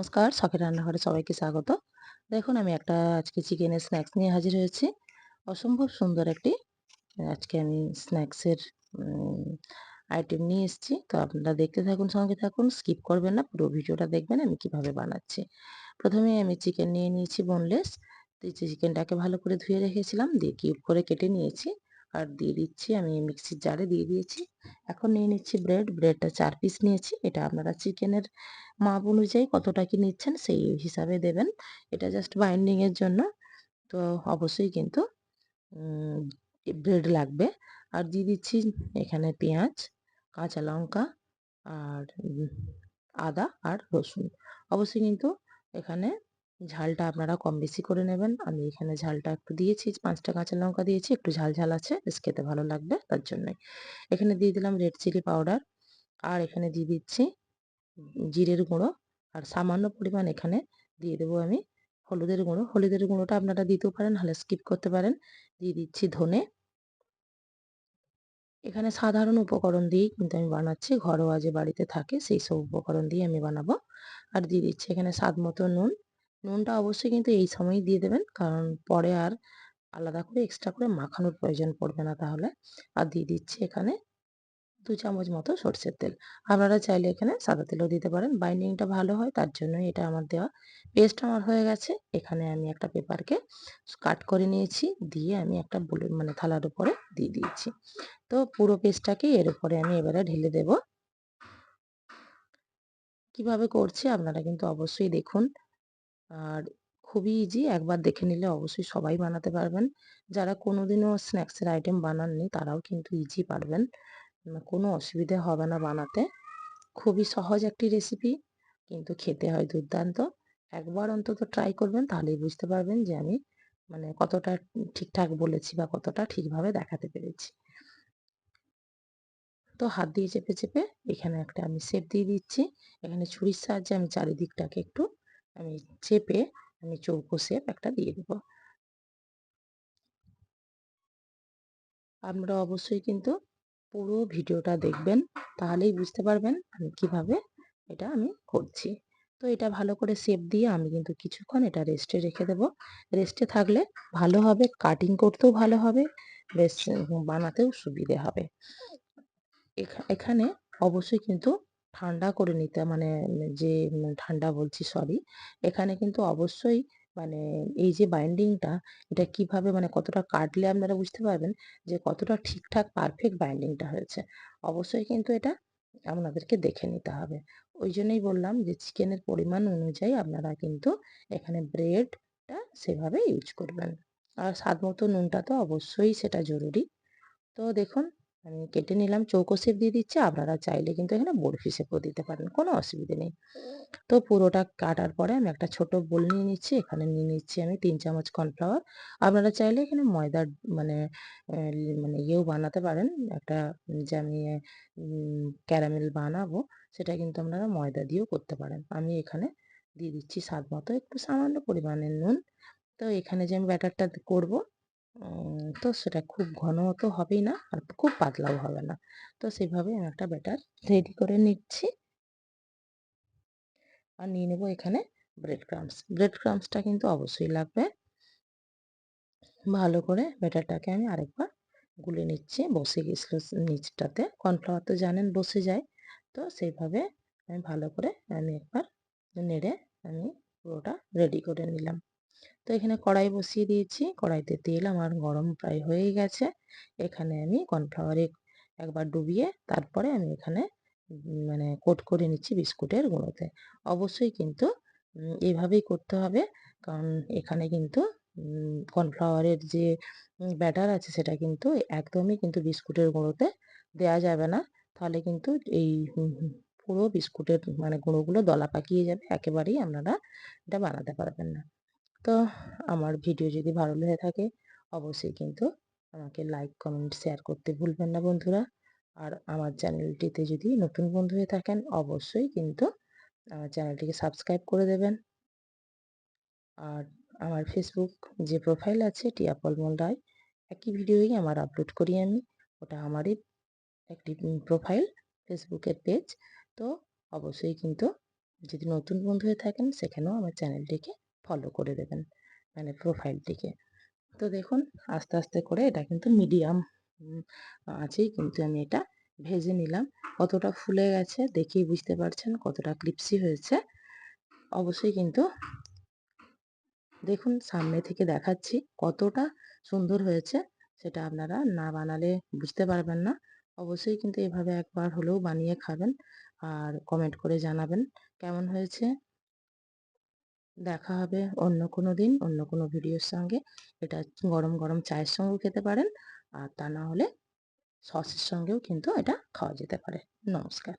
নমস্কার, শখের রান্নাঘরে সবাইকে স্বাগত। দেখুন, আমি একটা আজকে চিকেনের স্ন্যাক্স নিয়ে হাজির হয়েছি। অসম্ভব সুন্দর একটি, আজকে আমি স্ন্যাক্সের আইটেম নিয়ে এসেছি। তো আপনারা দেখতে থাকুন, সঙ্গে থাকুন স্কিপ করবেন না, পুরো ভিডিওটা দেখবেন আমি কীভাবে বানাচ্ছি। প্রথমে আমি চিকেন নিয়ে নিয়েছি বোনলেস চিকেনটাকে ভালো করে ধুয়ে রেখেছিলাম, দিয়ে কিউব করে কেটে নিয়েছি। আর দিয়ে দিচ্ছি, আমি মিক্সির জারে দিয়ে দিয়েছি। এখন নিয়ে নিচ্ছি ব্রেড, ব্রেডটা চার পিস নিয়েছি। এটা আপনারা চিকেনের মাপ অনুযায়ী কতটা কি নিচ্ছেন সেই হিসাবে দেবেন। এটা জাস্ট বাইন্ডিংয়ের জন্য। তো অবশ্যই কিন্তু ব্রেড লাগবে। আর দিয়ে দিচ্ছি এখানে পেঁয়াজ, কাঁচা লঙ্কা আর আদা আর রসুন। অবশ্যই কিন্তু এখানে ঝালটা আপনারা কম বেশি করে নেবেন। আমি এখানে ঝালটা একটু দিয়েছি, পাঁচটা কাঁচা লঙ্কা দিয়েছি, একটু ঝাল ঝাল আছে, বেশ খেতে ভালো লাগবে তার জন্যই। এখানে দিয়ে দিলাম রেড চিলি পাউডার আর এখানে দিয়ে দিচ্ছি জিরের গুঁড়ো আর সামান্য পরিমাণ এখানে দিয়ে দেবো আমি হলুদের গুঁড়ো। হলুদের গুঁড়োটা আপনারা দিতেও পারেন হলে স্কিপ করতে পারেন। দিয়ে দিচ্ছি ধনে। এখানে সাধারণ উপকরণ দিয়েই কিন্তু আমি বানাচ্ছি, ঘরোয়া যে বাড়িতে থাকে সেই সব উপকরণ দিয়ে আমি বানাবো। আর দিয়ে দিচ্ছি এখানে স্বাদ মতো নুন। নুনটা অবশ্যই কিন্তু এই সময়ই দিয়ে দেবেন। কারণ পরে আর আলাদা করে এক্সট্রা করে মাখানোর প্রয়োজন পড়বে না তাহলে। আর দিয়ে দিচ্ছি এখানে দু চামচ মতো সর্ষের তেল। আপনারা চাইলে এখানে সাদা তেলও দিতে পারেন। বাইন্ডিংটা ভালো হয়, তার জন্য এটা আমার দেওয়া পেস্ট আমার হয়ে গেছে। এখানে আমি একটা পেপারকে কাট করে নিয়েছি। দিয়ে আমি একটা বুলে মানে থালার উপরে দিয়ে দিয়েছি। তো পুরো পেস্টটাকে এর উপরে আমি এবারে ঢেলে দেব। কীভাবে করছি আপনারা কিন্তু অবশ্যই দেখুন। আর খুবই ইজি একবার দেখে নিলে অবশ্যই সবাই বানাতে পারবেন। যারা কোনোদিনও স্ন্যাক্সের আইটেম বানাননি, তারাও কিন্তু ইজি পারবেন। কোনো অসুবিধে হবে না বানাতে। খুবই সহজ একটি রেসিপি কিন্তু খেতে হয় দুর্দান্ত। একবার অন্তত ট্রাই করবেন, তাহলেই বুঝতে পারবেন যে আমি মানে কতটা ঠিকঠাক বলেছি বা কতটা ঠিকভাবে দেখাতে পেরেছি। তো হাত দিয়ে চেপে চেপে এখানে একটা আমি শেপ দিয়ে দিচ্ছি। এখানে ছুরির সাহায্যে আমি চারিদিকটাকে একটু আমি চেপে আমি চৌকো শেপ একটা দিয়ে দেবো। আপনারা অবশ্যই কিন্তু পুরো ভিডিওটা দেখবেন, তাহলেই বুঝতে পারবেন আমি কীভাবে এটা আমি করছি। তো এটা ভালো করে শেপ দিয়ে আমি কিন্তু কিছুক্ষণ এটা রেস্টে রেখে দেব। রেস্টে থাকলে ভালো হবে কাটিং করতেও ভালো হবে, বেশ বানাতেও সুবিধে হবে। এখানে অবশ্যই কিন্তু ঠান্ডা করে নিতে মানে যে ঠান্ডা বলছি সরি এখানে কিন্তু অবশ্যই মানে এই যে বাইন্ডিংটা এটা কীভাবে মানে কতটা কাটলে আপনারা বুঝতে পারবেন যে কতটা ঠিকঠাক পারফেক্ট বাইন্ডিংটা হয়েছে। অবশ্যই কিন্তু এটা আপনাদেরকে দেখে নিতে হবে। ওই জন্যই বললাম যে চিকেনের পরিমাণ অনুযায়ী আপনারা কিন্তু এখানে ব্রেডটা সেভাবে ইউজ করবেন। আর স্বাদ মতো নুনটা তো অবশ্যই সেটা জরুরি। তো দেখুন আমি কেটে নিলাম চৌকো শেপ দিয়ে দিচ্ছি, আপনারা চাইলে কিন্তু এখানে বরফি শেপও দিতে পারেন, কোনো অসুবিধে নেই। তো পুরোটা কাটার পরে আমি একটা ছোট বোল নিয়ে নিচ্ছি, এখানে নিয়ে নিচ্ছি আমি তিন চামচ কর্নফ্লাওয়ার। আপনারা চাইলে এখানে ময়দার মানে মানে ইয়েও বানাতে পারেন, একটা যে আমি ক্যারামেল বানাবো, সেটা কিন্তু আপনারা ময়দা দিয়েও করতে পারেন। আমি এখানে দিয়ে দিচ্ছি স্বাদ মতো একটু সামান্য পরিমাণের নুন। তো এখানে যে আমি ব্যাটারটা করব তো সেটা খুব ঘন তো হবেই না আর খুব পাতলাও হবে না। তো সেভাবে আমি একটা ব্যাটার রেডি করে নিচ্ছি। আর নিয়ে নেব এখানে ব্রেড ক্রামস ব্রেড ক্রামসটা কিন্তু অবশ্যই লাগবে। ভালো করে ব্যাটারটাকে আমি আরেকবার গুলে নিচ্ছি। বসে গেছিল নিচটাতে। কর্নফ্লাওয়ার তো জানেন বসে যায়। তো সেইভাবে আমি ভালো করে আমি একবার নেড়ে আমি পুরোটা রেডি করে নিলাম। তো এখানে কড়াই বসিয়ে দিয়েছি। কড়াইতে তেল আমার গরম প্রায় হয়ে গেছে। এখানে আমি কর্নফ্লাওয়ারে একবার ডুবিয়ে তারপরে আমি এখানে মানে কোট করে নিচ্ছি বিস্কুটের গুঁড়োতে। অবশ্যই কিন্তু এভাবেই করতে হবে। কারণ এখানে কিন্তু কর্নফ্লাওয়ারের যে ব্যাটার আছে সেটা কিন্তু একদমই কিন্তু বিস্কুটের গুঁড়োতে দেয়া যাবে না। তাহলে কিন্তু এই পুরো বিস্কুটের মানে গুঁড়োগুলো দলা পাকিয়ে যাবে। একেবারেই আপনারা এটা বানাতে পারবেন না। তো আমার ভিডিও যদি ভালো লেগে থাকে, অবশ্যই কিন্তু আমাকে লাইক কমেন্ট শেয়ার করতে ভুলবেন না বন্ধুরা। আর আমার চ্যানেলটিতে যদি নতুন বন্ধু হয়ে থাকেন, অবশ্যই কিন্তু আমার চ্যানেলটিকে সাবস্ক্রাইব করে দেবেন। আর আমার ফেসবুক যে প্রোফাইল আছে, টিয়া পলমল রায় একই ভিডিওই আমার আপলোড করি আমি। ওটা আমারই একটি প্রোফাইল ফেসবুকের পেজ তো অবশ্যই কিন্তু যদি নতুন বন্ধু হয়ে থাকেন, সেখানেও আমার চ্যানেলটিকে ফলো করে দেবেন মানে প্রোফাইলটিকে তো দেখুন, আস্তে আস্তে করে এটা কিন্তু মিডিয়াম আছেই কিন্তু আমি এটা ভেজে নিলাম। কতটা ফুলে গেছে দেখেই বুঝতে পারছেন, কতটা ক্লিপসি হয়েছে। অবশ্যই কিন্তু দেখুন, সামনে থেকে দেখাচ্ছি কতটা সুন্দর হয়েছে, সেটা আপনারা না বানালে বুঝতে পারবেন না। অবশ্যই কিন্তু এভাবে একবার হলেও বানিয়ে খাবেন, আর কমেন্ট করে জানাবেন কেমন হয়েছে দেখা হবে অন্য কোনো দিন, অন্য কোনো ভিডিওর সঙ্গে। এটা গরম গরম চায়ের সঙ্গেও খেতে পারেন, আর তা না হলে সসের সঙ্গেও কিন্তু এটা খাওয়া যেতে পারে। নমস্কার।